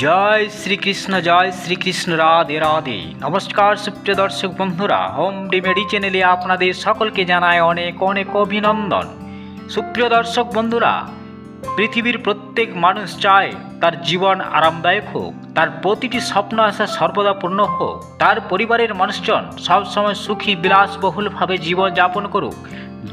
জয় শ্রীকৃষ্ণ জয় শ্রীকৃষ্ণ, রাধে রাধে। নমস্কার সুপ্রিয় দর্শক বন্ধুরা, হোম রেমেডি চ্যানেলে আপনাদের সকলকে জানায় অনেক অনেক অভিনন্দন। সুপ্রিয় দর্শক বন্ধুরা, পৃথিবীর প্রত্যেক মানুষ চায় তার জীবন আরামদায়ক হোক, তার প্রতিটি স্বপ্ন আশা সর্বদা পূর্ণ হোক, তার পরিবারের মানুষজন সবসময় সুখী, বিলাসবহুলভাবে জীবন যাপন করুক।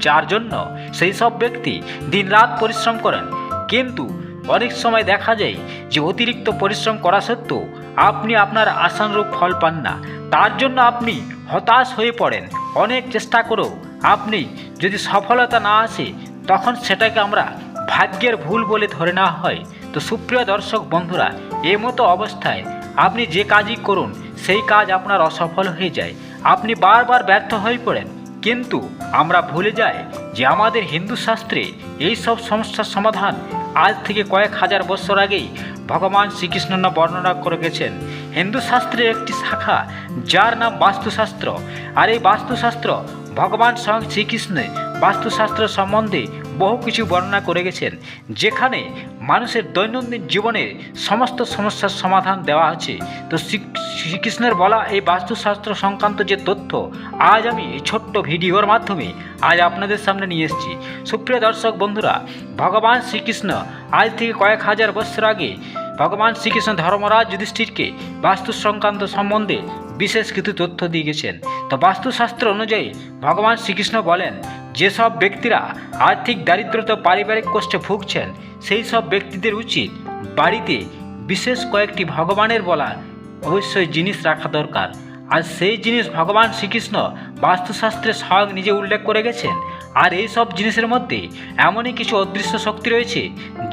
যার জন্য সেই সব ব্যক্তি দিনরাত পরিশ্রম করেন। কিন্তু অনেক সময় দেখা যায় যে অতিরিক্ত পরিশ্রম করা সত্ত্বেও আপনি আপনার আশানুরূপ ফল পান না। তার জন্য আপনি হতাশ হয়ে পড়েন। অনেক চেষ্টা করেও আপনি যদি সফলতা না আসে, তখন সেটাকে আমরা ভাগ্যের ভুল বলে ধরে নেওয়া হয়। তো সুপ্রিয় দর্শক বন্ধুরা এই মতো অবস্থায় আপনি যে কাজই করুন, সেই কাজ আপনার অসফল হয়ে যায়। আপনি বারবার ব্যর্থ হয়ে পড়েন। কিন্তু আমরা ভুলে যাই যে আমাদের হিন্দু শাস্ত্রে এই সব সমস্যার সমাধান আজ থেকে কয়েক হাজার বছর আগেই ভগবান শ্রীকৃষ্ণ না বর্ণনা করে গেছেন। হিন্দু শাস্ত্রের একটি শাখা, যার নাম বাস্তুশাস্ত্র। আর এই বাস্তুশাস্ত্র ভগবান স্বয়ং শ্রীকৃষ্ণের বাস্তুশাস্ত্র সম্বন্ধে বহু কিছু বর্ণনা করে গেছেন, যেখানে মানুষের দৈনন্দিন জীবনের সমস্ত সমস্যার সমাধান দেওয়া আছে। তো শ্রী- শ্রীকৃষ্ণের বলা এই বাস্তুশাস্ত্র সংক্রান্ত যে তথ্য, আজ আমি এই ছোট্ট ভিডিওর মাধ্যমে আজ আপনাদের সামনে নিয়ে এসেছি। সুপ্রিয় দর্শক বন্ধুরা, ভগবান শ্রীকৃষ্ণ আজ থেকে কয়েক হাজার বছর আগে ভগবান শ্রীকৃষ্ণ ধর্মরাজ যুধিষ্ঠিরকে বাস্তু সংক্রান্ত সম্বন্ধে বিশেষ কিছু তথ্য দিয়ে গেছেন। তো বাস্তুশাস্ত্র অনুযায়ী ভগবান শ্রীকৃষ্ণ বলেন, যেসব ব্যক্তিরা আর্থিক দারিদ্রতা পারিবারিক কষ্টে ভুগছেন সেই সব ব্যক্তিদের উচিত বাড়িতে বিশেষ কয়েকটি ভগবানের বলা অবশ্যই জিনিস রাখা দরকার। আর সেই জিনিস ভগবান শ্রীকৃষ্ণ বাস্তুশাস্ত্রে স্বয়ং নিজে উল্লেখ করে গেছেন আর এই সব জিনিসের মধ্যে এমনই কিছু অদৃশ্য শক্তি রয়েছে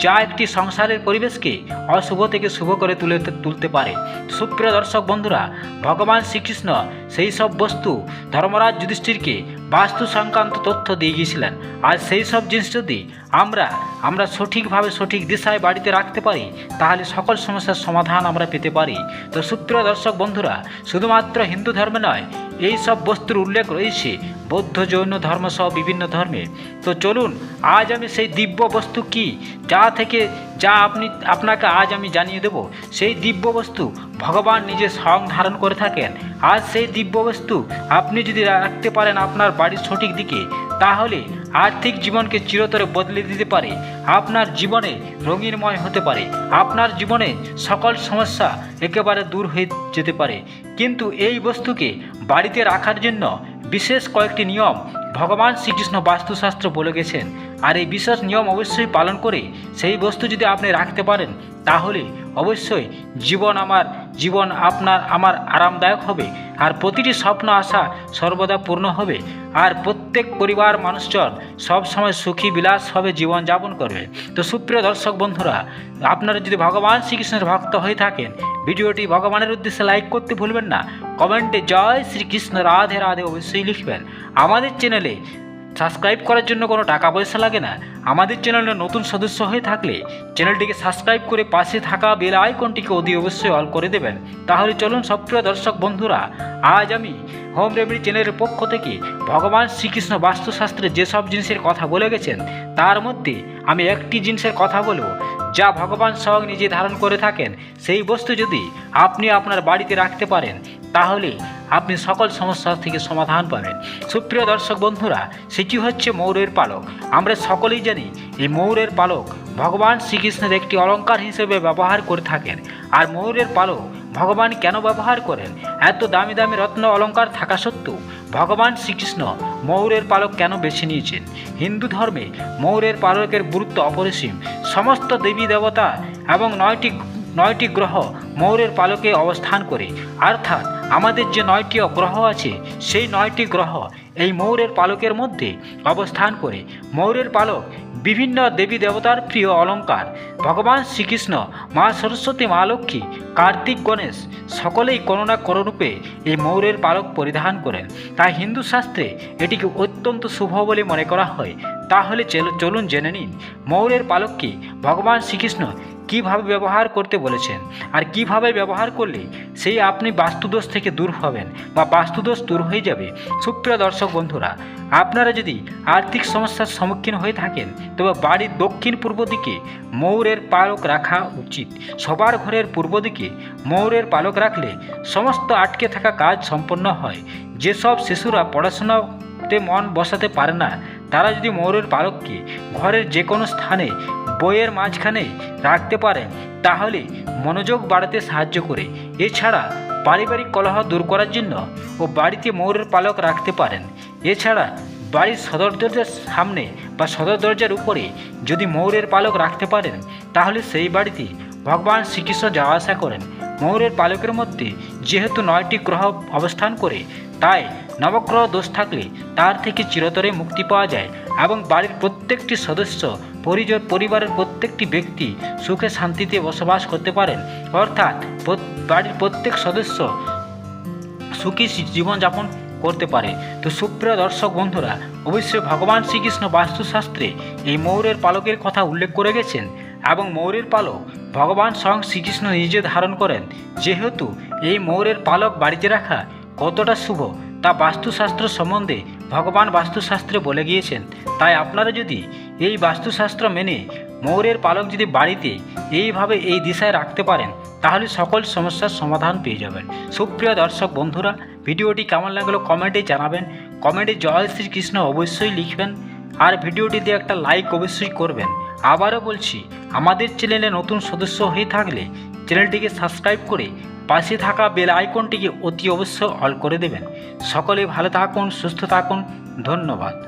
যা একটি সংসারের পরিবেশকে অশুভ থেকে শুভ করে তুলে তুলতে পারে। সুপ্রিয় দর্শক বন্ধুরা, ভগবান শ্রীকৃষ্ণ সেই সব বস্তু ধর্মরাজ যুধিষ্ঠিরকে বাস্তু সংক্রান্ত তথ্য দিয়ে গিয়েছিলেন। আর সেই সব জিনিস যদি আমরা আমরা সঠিকভাবে সঠিক দিশায় বাড়িতে রাখতে পারি, তাহলে সকল সমস্যার সমাধান আমরা পেতে পারি। তো সূত্র দর্শক বন্ধুরা, শুধুমাত্র হিন্দু ধর্মে নয়, এই সব বস্তুর উল্লেখ রয়েছে, বৌদ্ধ, জৈন ধর্ম সহ বিভিন্ন ধর্মে। তো চলুন, আজ আমি সেই দিব্য বস্তু কি, যা থেকে যা আপনি, আপনাকে আজ আমি জানিয়ে দেব, সেই দিব্য বস্তু ভগবান নিজে স্বয়ং ধারণ করে থাকেন। আর সেই দিব্য বস্তু আপনি যদি রাখতে পারেন আপনার বাড়ির সঠিক দিকে, তাহলে আর্থিক জীবনকে চিরতরে বদলে দিতে পারে। আপনার জীবনে রঙিনময় হতে পারে। আপনার জীবনে সকল সমস্যা একেবারে দূর হয়ে যেতে পারে। কিন্তু এই বস্তুকে বাড়িতে রাখার জন্য বিশেষ কয়েকটি নিয়ম ভগবান শ্রীকৃষ্ণ বাস্তুশাস্ত্র বলে গেছেন। আর এই বিশেষ নিয়ম অবশ্যই পালন করে সেই বস্তু যদি আপনি রাখতে পারেন, তাহলে অবশ্যই জীবন আমার, জীবন আপনার আমার আরামদায়ক হবে। আর প্রতিটি স্বপ্ন, আশা সর্বদা পূর্ণ হবে। আর প্রত্যেক পরিবার, মানুষজন সব সময় সুখী বিলাসভাবে জীবনযাপন করবে। তো সুপ্রিয় দর্শক বন্ধুরা, আপনারা যদি ভগবান শ্রীকৃষ্ণের ভক্ত হয়ে থাকেন, ভিডিওটি ভগবানের উদ্দেশ্যে লাইক করতে ভুলবেন না। কমেন্টে জয় শ্রীকৃষ্ণ, রাধে রাধে অবশ্যই লিখবেন। আমাদের চ্যানেলে সাবস্ক্রাইব করার জন্য কোনো টাকা পয়সা লাগে না। আমাদের চ্যানেলে নতুন সদস্য হয়ে থাকলে চ্যানেলটিকে সাবস্ক্রাইব করে পাশে থাকা বেল আইকনটিকে অতি অবশ্যই অল করে দেবেন। তাহলে চলুন সপ্রিয় দর্শক বন্ধুরা, আজ আমি হোম রেমেডি চ্যানেলের পক্ষ থেকে ভগবান শ্রীকৃষ্ণ বাস্তুশাস্ত্রে যেসব জিনিসের কথা বলে গেছেন, তার মধ্যে আমি একটি জিনিসের কথা বলব, যা ভগবান স্বয়ং নিজে ধারণ করে থাকেন। সেই বস্তু যদি আপনি আপনার বাড়িতে রাখতে পারেন, তাহলে আপনি সকল সমস্যা থেকে সমাধান পাবেন। সুপ্রিয় দর্শক বন্ধুরা, সেটি হচ্ছে ময়ূরের পালক। আমরা সকলেই জানি, এই ময়ূরের পালক ভগবান শ্রীকৃষ্ণের একটি অলঙ্কার হিসেবে ব্যবহার করে থাকেন। আর ময়ূরের পালক ভগবান কেন ব্যবহার করেন? এত দামি দামি রত্ন অলঙ্কার থাকা সত্ত্বেও ভগবান শ্রীকৃষ্ণ ময়ূরের পালক কেন বেছে নিয়েছেন? হিন্দু ধর্মে ময়ূরের পালকের গুরুত্ব অপরিসীম। সমস্ত দেবী দেবতা এবং নয়টি নয়টি গ্রহ ময়ূরের পালকে অবস্থান করে। অর্থাৎ আমাদের যে নয়টি গ্রহ আছে, সেই নয়টি গ্রহ এই ময়ূরের পালকের মধ্যে অবস্থান করে। ময়ূরের পালক বিভিন্ন দেবী দেবতার প্রিয় অলঙ্কার। ভগবান শ্রীকৃষ্ণ, মা সরস্বতী, মা লক্ষ্মী, কার্তিক, গণেশ সকলেই কোনো না কোনো রূপে এই ময়ূরের পালক পরিধান করেন। তাই হিন্দু শাস্ত্রে এটিকে অত্যন্ত শুভ বলে মনে করা হয়। তাহলে চলুন জেনে নিন, ময়ূরের পালককে ভগবান শ্রীকৃষ্ণ কীভাবে ব্যবহার করতে বলেছেন? আর কীভাবে ব্যবহার করলে সেই আপনি বাস্তুদোষ থেকে দূর হবেন বা বাস্তুদোষ দূর হয়ে যাবে। সুপ্রিয় দর্শক বন্ধুরা, আপনারা যদি আর্থিক সমস্যার সম্মুখীন হয়ে থাকেন, তবে বাড়ির দক্ষিণ পূর্ব দিকে ময়ূরের পালক রাখা উচিত। সবার ঘরের পূর্ব দিকে ময়ূরের পালক রাখলে সমস্ত আটকে থাকা কাজ সম্পন্ন হয়। যেসব শিশুরা পড়াশোনাতে মন বসাতে পারে না, তারা যদি ময়ূরের পালককে ঘরের যে কোনো স্থানে বইয়ের মাঝখানে রাখতে পারেন, তাহলে মনোযোগ বাড়াতে সাহায্য করে। এছাড়া পারিবারিক কলহ দূর করার জন্য ও বাড়িতে ময়ূরের পালক রাখতে পারেন। এছাড়া বাড়ির সদর দরজার সামনে বা সদর দরজার উপরে যদি ময়ূরের পালক রাখতে পারেন, তাহলে সেই বাড়িতে ভগবান শ্রীকৃষ্ণ যাওয়া আসা করেন। ময়ূরের পালকের মধ্যে যেহেতু নয়টি গ্রহ অবস্থান করে, তাই নবগ্রহ দোষ থাকলে তার থেকে চিরতরে মুক্তি পাওয়া যায় এবং বাড়ির প্রত্যেকটি সদস্য পরিবারের প্রত্যেকটি ব্যক্তি সুখে শান্তিতে বসবাস করতে পারেন। অর্থাৎ বাড়ির প্রত্যেক সদস্য সুখী জীবনযাপন করতে পারে। তো সুপ্রিয় দর্শক বন্ধুরা, অবশ্যই ভগবান শ্রীকৃষ্ণ বাস্তুশাস্ত্রে এই ময়ূরের পালকের কথা উল্লেখ করে গেছেন এবং ময়ূরের পালক ভগবান স্বয়ং শ্রীকৃষ্ণ নিজে ধারণ করেন। যেহেতু এই ময়ূরের পালক বাড়িতে রাখা কতটা শুভ, তা বাস্তুশাস্ত্র সম্বন্ধে ভগবান বাস্তুশাস্ত্রে বলে গিয়েছেন। তাই আপনারা যদি এই বাস্তুশাস্ত্র মেনে ময়ূরের পালক যদি বাড়িতে এইভাবে এই দিশায় রাখতে পারেন, তাহলে সকল সমস্যার সমাধান পেয়ে যাবেন। সুপ্রিয় দর্শক বন্ধুরা, ভিডিওটি কেমন লাগল কমেন্টে জানাবেন। কমেন্টে জয় শ্রীকৃষ্ণ অবশ্যই লিখবেন আর ভিডিওটিতে একটা লাইক অবশ্যই করবেন। আবারও বলছি, আমাদের চ্যানেলে নতুন সদস্য হয়ে থাকলে চ্যানেলটিকে সাবস্ক্রাইব করে পাশে থাকা বেল আইকনটিকে অতি অবশ্যই অল করে দেবেন। সকলে ভালো থাকুন, সুস্থ থাকুন। ধন্যবাদ।